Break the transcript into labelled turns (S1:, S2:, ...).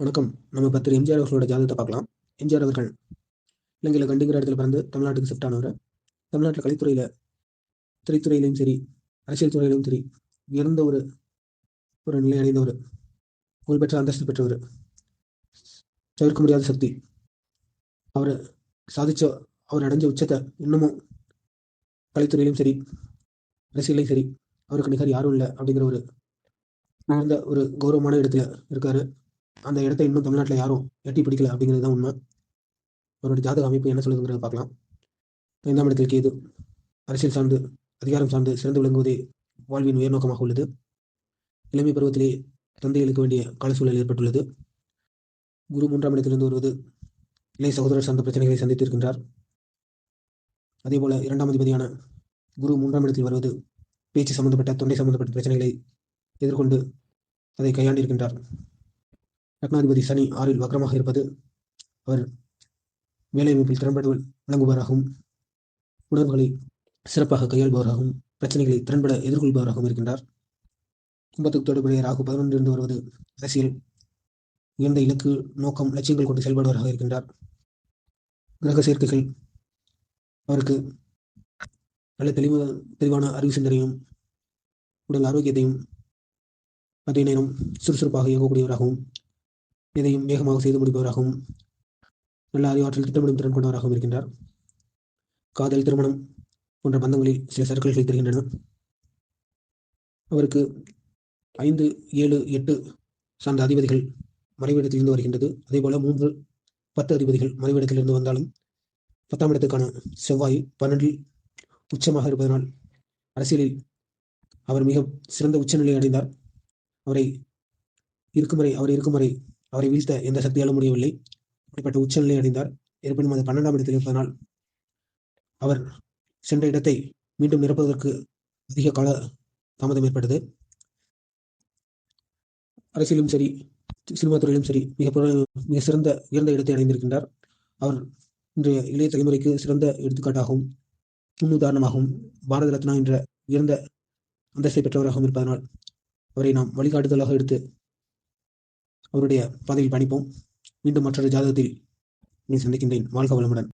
S1: வணக்கம். நம்ம பத்திர எம்ஜிஆர் அவர்களோட ஜாதகத்தை பார்க்கலாம். எம்ஜிஆர் அவர்கள் இலங்கையில் கண்டிங்கிற இடத்துல பிறந்து தமிழ்நாட்டுக்கு ஷிஃப்ட் ஆனவர். தமிழ்நாட்டில் கலைத்துறையில் திரைத்துறையிலையும் சரி அரசியல் துறையிலும் சரி உயர்ந்த ஒரு ஒரு நிலை அடைந்தவர். புகழ்பெற்ற அந்தஸ்து பெற்றவர். தவிர்க்க முடியாத சக்தி. அவர் சாதிச்ச அவர் அடைஞ்ச உச்சத்தை இன்னமும் கலைத்துறையிலும் சரி அரசியலையும் சரி அவருக்கு நிகர் யாரும் இல்லை அப்படிங்கிற ஒரு உயர்ந்த ஒரு கௌரவமான இடத்துல இருக்காரு. அந்த இடத்த இன்னும் தமிழ்நாட்டில் யாரும் எட்டி பிடிக்கல அப்படிங்கிறது தான் உண்மை. அவருடைய ஜாதக அமைப்பு என்ன சொல்லுதுங்கிறத பார்க்கலாம். ஐந்தாம் இடத்தில் கேது. அரசியல் சார்ந்து அதிகாரம் சார்ந்து சிறந்து விளங்குவதே வாழ்வின் உயர்நோக்கமாக உள்ளது. இளமை பருவத்திலே தந்தைகளுக்கு வேண்டிய கால சூழல் ஏற்பட்டுள்ளது. குரு மூன்றாம் இடத்திலிருந்து வருவது இளைய சகோதரர் சார்ந்த பிரச்சனைகளை சந்தித்திருக்கின்றார் அதேபோல இரண்டாம் அதிபதியான குரு மூன்றாம் இடத்தில் வருவது பேச்சு சம்பந்தப்பட்ட தொண்டை சம்பந்தப்பட்ட பிரச்சனைகளை எதிர்கொண்டு அதை கையாண்டிருக்கின்றார். லக்னாதிபதி சனி ஆறில் வக்ரமாக இருப்பது அவர் வேலையமைப்பில் திறன்பட விளங்குபவராகவும் உணர்வுகளை சிறப்பாக கையாள்பவராகவும் பிரச்சனைகளை திறன்பட எதிர்கொள்பவராகவும் இருக்கின்றார். கும்பத்துக்கு தொடர்புடைய ராகு பதினொன்றிலிருந்து வருவது அரசியல். உயர்ந்த இலக்கு நோக்கம் லட்சியங்கள் கொண்டு செயல்படுவராக இருக்கின்றார். கிரக சேர்க்கைகள் அவருக்கு நல்ல தெளிவு தெளிவான அறிவு சிந்தனையும் உடல் ஆரோக்கியத்தையும் அதே நேரம் சுறுசுறுப்பாக இயங்கக்கூடியவராகவும் எதையும் வேகமாக செய்து முடிப்பவராகவும் நல்ல அறிவாற்றல் திட்டமிடும் திறன் கொண்டவராகவும் இருக்கின்றார். காதல் திருமணம் போன்ற பந்தங்களில் சில சர்க்கிள்கள் தெரிகின்றன. அவருக்கு ஐந்து ஏழு எட்டு சார்ந்த அதிபதிகள் மறைவிடத்திலிருந்து வருகின்றது. அதே போல மூன்று பத்து அதிபதிகள் மறைவிடத்திலிருந்து வந்தாலும் பத்தாம் இடத்துக்கான செவ்வாய் பன்னெண்டில் உச்சமாக இருப்பதனால் அரசியலில் அவர் மிக சிறந்த உச்சநிலை அடைந்தார். அவரை இருக்கும் வரை அவர் இருக்கும் வரை அவரை வீழ்த்த எந்த சக்தியாலும் முடியவில்லை. அப்படிப்பட்ட உச்சநிலை அடைந்தார். இருப்பினும் அது பன்னெண்டாம் இடத்தில் இருப்பதனால் அவர் சென்ற இடத்தை மீண்டும் நிரப்புவதற்கு அதிக கால தாமதம் ஏற்பட்டது. அரசியலும் சரி சினிமா துறையிலும் சரி மிக மிக சிறந்த உயர்ந்த இடத்தை அடைந்திருக்கின்றார். அவர் இன்றைய இளைய தலைமுறைக்கு சிறந்த எடுத்துக்காட்டாகவும் முன்னுதாரணமாகவும் பாரத ரத்னா என்ற உயர்ந்த அந்தஸ்தை பெற்றவராகவும் இருப்பதனால் அவரை நாம் வழிகாட்டுதலாக எடுத்து அவருடைய பாதையில் பயணிப்போம் மீண்டும் மற்றொரு ஜாதகத்தில் நீ சந்திக்கின்றேன். வாழ்க வளமுடன்.